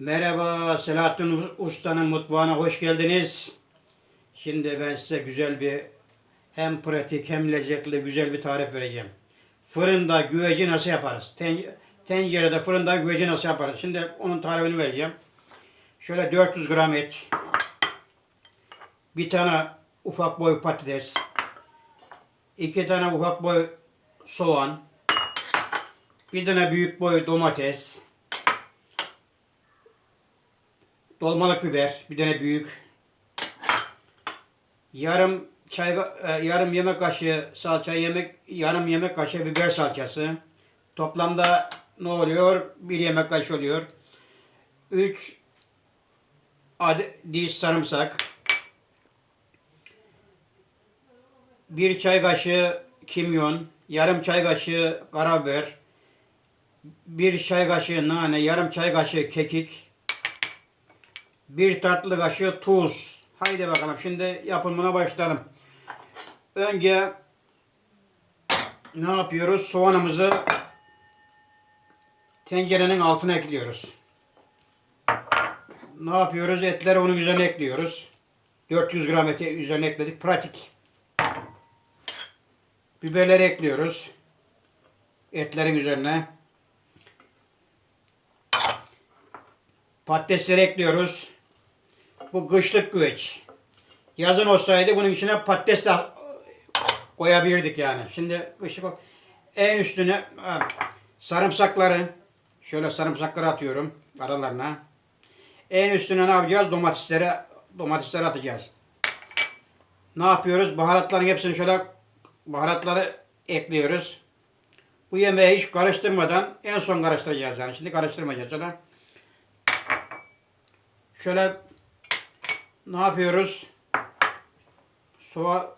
Merhaba Selahattin Usta'nın mutfağına hoş geldiniz. Şimdi ben size güzel bir hem pratik hem lezzetli güzel bir tarif vereceğim. Fırında güveci nasıl yaparız? Ten, tencerede fırında güveci nasıl yaparız? Şimdi onun tarifini vereceğim. Şöyle 400 gram et. Bir tane ufak boy patates. iki tane ufak boy soğan. Bir tane büyük boy domates. Dolmalık biber, bir tane büyük. Yarım çay e, yarım yemek kaşığı salça, yemek yarım yemek kaşığı biber salçası. Toplamda ne oluyor? Bir yemek kaşığı oluyor. 3 adet diş sarımsak. Bir çay kaşığı kimyon, yarım çay kaşığı karabiber, bir çay kaşığı nane, yarım çay kaşığı kekik, bir tatlı kaşığı tuz. Haydi bakalım şimdi yapımına başlayalım. Önce ne yapıyoruz? Soğanımızı tencerenin altına ekliyoruz. Ne yapıyoruz? Etleri onun üzerine ekliyoruz. 400 gram eti üzerine ekledik. Pratik. Biberleri ekliyoruz. Etlerin üzerine. Patatesleri ekliyoruz. Bu kışlık güveç. Yazın olsaydı bunun içine patates de koyabilirdik yani. Şimdi kışlık en üstüne sarımsakları şöyle sarımsakları atıyorum aralarına. En üstüne ne yapacağız? Domatesleri domatesleri atacağız. Ne yapıyoruz? Baharatların hepsini şöyle baharatları ekliyoruz. Bu yemeği hiç karıştırmadan en son karıştıracağız yani. Şimdi karıştırmayacağız şöyle. Şöyle ne yapıyoruz? Soğa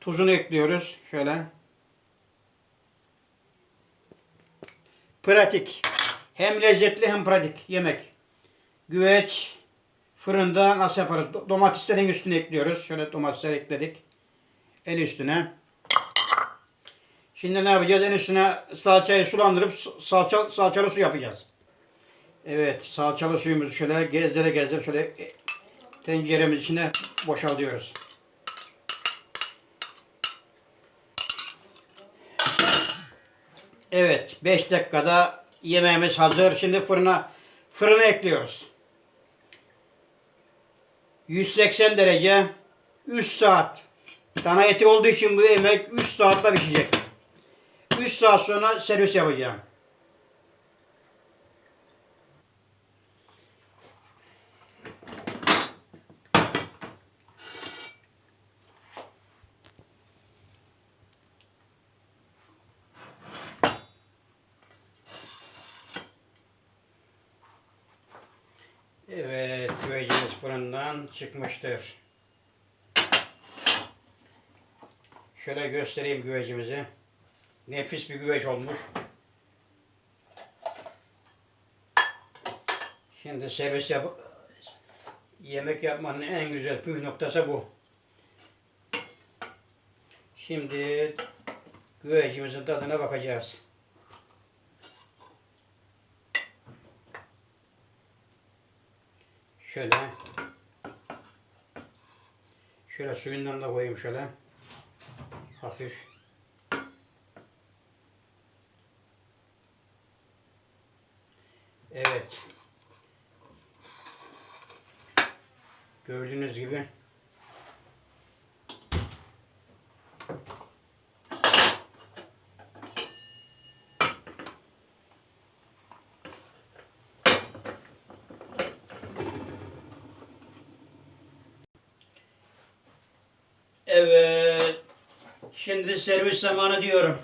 tuzunu ekliyoruz şöyle. Pratik. Hem lezzetli hem pratik yemek. Güveç fırında nasıl yaparız? Do- Domateslerin üstüne ekliyoruz. Şöyle domatesler ekledik. En üstüne. Şimdi ne yapacağız? En üstüne salçayı sulandırıp salça, salçalı su yapacağız. Evet, salçalı suyumuzu şöyle gezdire gezdire şöyle tenceremiz içine boşaltıyoruz. Evet, 5 dakikada yemeğimiz hazır. Şimdi fırına fırına ekliyoruz. 180 derece 3 saat. Dana eti olduğu için bu yemek 3 saatte pişecek. 3 saat sonra servis yapacağım. Evet, güvecimiz fırından çıkmıştır. Şöyle göstereyim güvecimizi. Nefis bir güveç olmuş. Şimdi servis yap yemek yapmanın en güzel püf noktası bu. Şimdi güvecimizin tadına bakacağız. Şöyle. Şöyle suyundan da koyayım şöyle. Hafif. Evet. Gördüğünüz gibi Evet. Şimdi servis zamanı diyorum.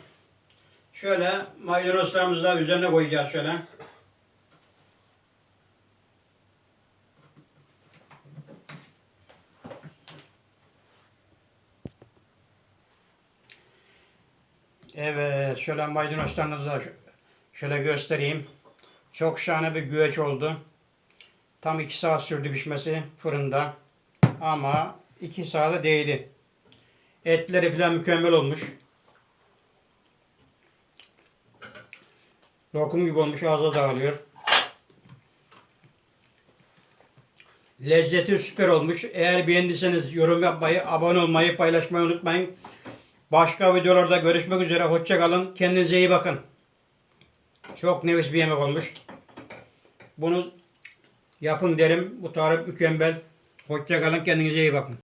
Şöyle maydanozlarımızı da üzerine koyacağız şöyle. Evet, şöyle maydanozlarınızı şöyle göstereyim. Çok şahane bir güveç oldu. Tam 2 saat sürdü pişmesi fırında. Ama 2 saate değdi. Etleri falan mükemmel olmuş. Lokum gibi olmuş ağza dağılıyor. Lezzeti süper olmuş. Eğer beğendiyseniz yorum yapmayı, abone olmayı, paylaşmayı unutmayın. Başka videolarda görüşmek üzere. Hoşça kalın. Kendinize iyi bakın. Çok nefis bir yemek olmuş. Bunu yapın derim. Bu tarif mükemmel. Hoşça kalın. Kendinize iyi bakın.